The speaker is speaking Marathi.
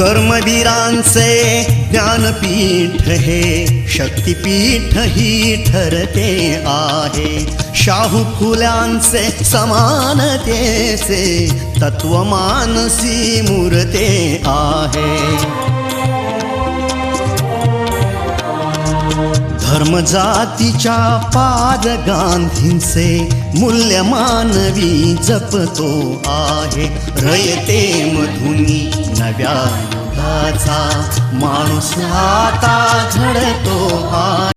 कर्मवीरांचे ज्ञानपीठ हे शक्तीपीठ ही ठरते आहे. शाहू फुल्यांचे समानतेचे तत्वमानसी मूर्ते आहे. धर्म जातीच्या पाद गांधींचे मूल्य मानवी जपतो आहे. रयते मधुनी नव्या युगाचा माणूस आता घडतो आहे.